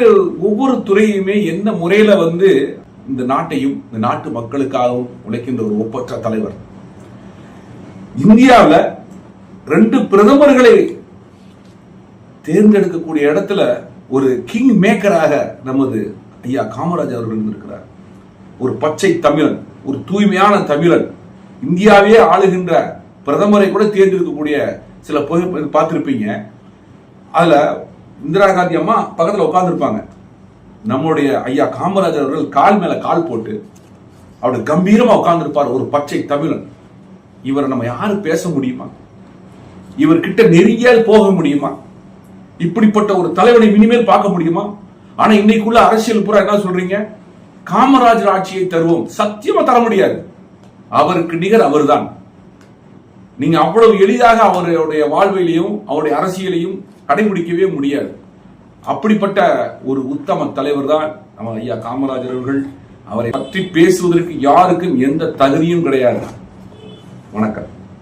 ஒவ்வொரு ஒவ்வொரு துறையுமே எந்த முறையில வந்து இந்த நாட்டையும் இந்த நாட்டு மக்களுக்காகவும் உழைக்கின்ற ஒரு ஒப்பற்ற தலைவர். இந்தியாவில் ரெண்டு பிரதமர்களை தேர்ந்தெடுக்கக்கூடிய இடத்துல ஒரு கிங் மேக்கராக நமது ஐயா காமராஜ் அவர்கள் இருந்திருக்கிறார். ஒரு பச்சை தமிழன் ஒரு தூய்மையான தமிழன். இந்தியாவே ஆளுகின்ற பிரதமரை கூட தேர்ந்தெடுக்கக்கூடிய சில புகை பார்த்திருப்பீங்க. அதுல இந்திரா காந்தி அம்மா பக்கத்தில் உட்காந்துருப்பாங்க நம்முடைய ஐயா காமராஜர் அவர்கள் கால் மேல கால் போட்டு அவர் கம்பீரமா உட்காந்துருப்பார் ஒரு பச்சை தமிழன். இவரை நம்ம யாரும் பேச முடியுமா? இவர்கிட்ட நெருங்கியால் போக முடியுமா? இப்படிப்பட்ட ஒரு தலைவனை இனிமேல் பார்க்க முடியுமா? ஆனா இன்னைக்குள்ள அரசியல் பூரா என்ன சொல்றீங்க? காமராஜர் ஆட்சியை தருவோம். சத்தியமா தர முடியாது. அவருக்கு நிகர் அவர்தான். நீங்க அவ்வளவு எளிதாக அவருடைய வாழ்விலையும் அவருடைய அரசியலையும் கடைபிடிக்கவே முடியாது. அப்படிப்பட்ட ஒரு உத்தம தலைவர் தான் நம்ம ஐயா காமராஜர் அவர்கள். அவரை பற்றி பேசுவதற்கு யாருக்கும் எந்த தகுதியும் கிடையாது. வணக்கம்.